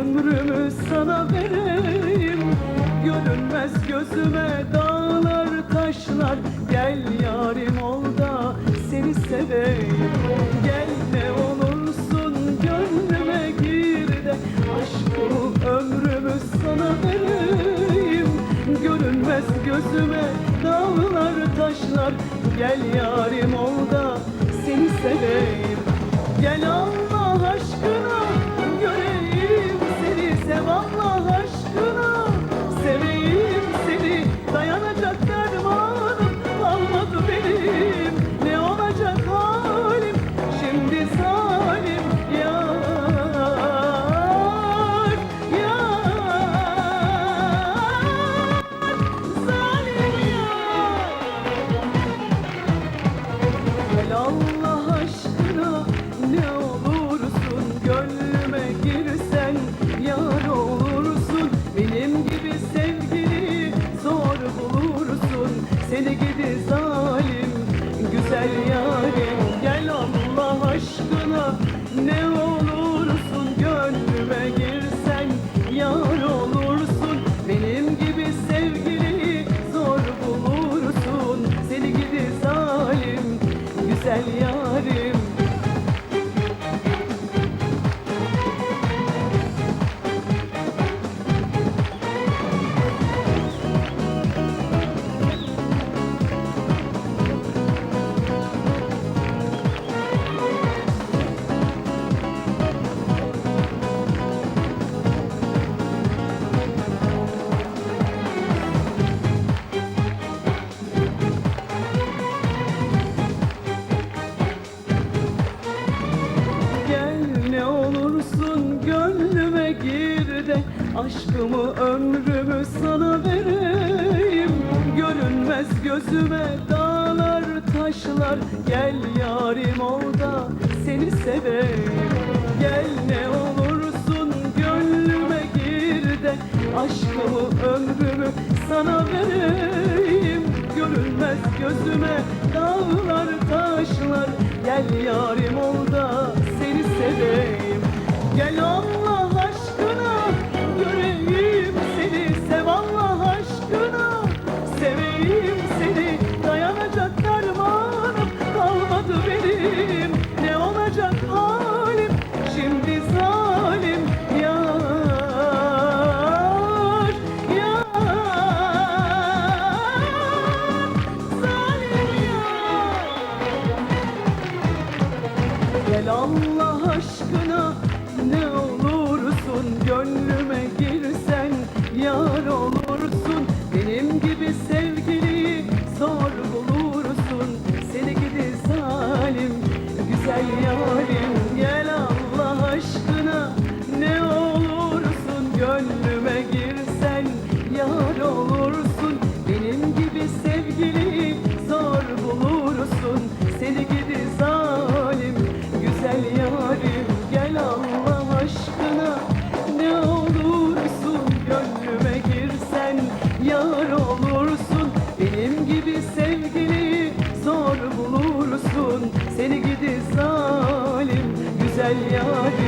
ömrümü sana vereyim. Görünmez gözüme dağlar taşlar. Gel yarim ol da seni seveyim. Gel ne olursun gönlüme gir de. Aşkımı ömrümü sana vereyim. Görünmez gözüme dağlar taşlar. Gel yarim ol da seni seveyim. Gel Allah Gel güzel yarim Aşkımı ömrümü sana vereyim. Görünmez gözüme dağlar taşlar. Gel yarim ol da seni seveyim Gel ne olursun gönlüme gir de. Aşkımı ömrümü sana vereyim. Görünmez gözüme dağlar taşlar. Gel yarim Allah aşkına ne olursun gönlüme girsen yar olursun. Benim gibi sevgiliyi zor bulursun. Seni gidi zalim güzel yarim. Gel Allah aşkına ne olursun gönlüme girsen yar olursun. güzel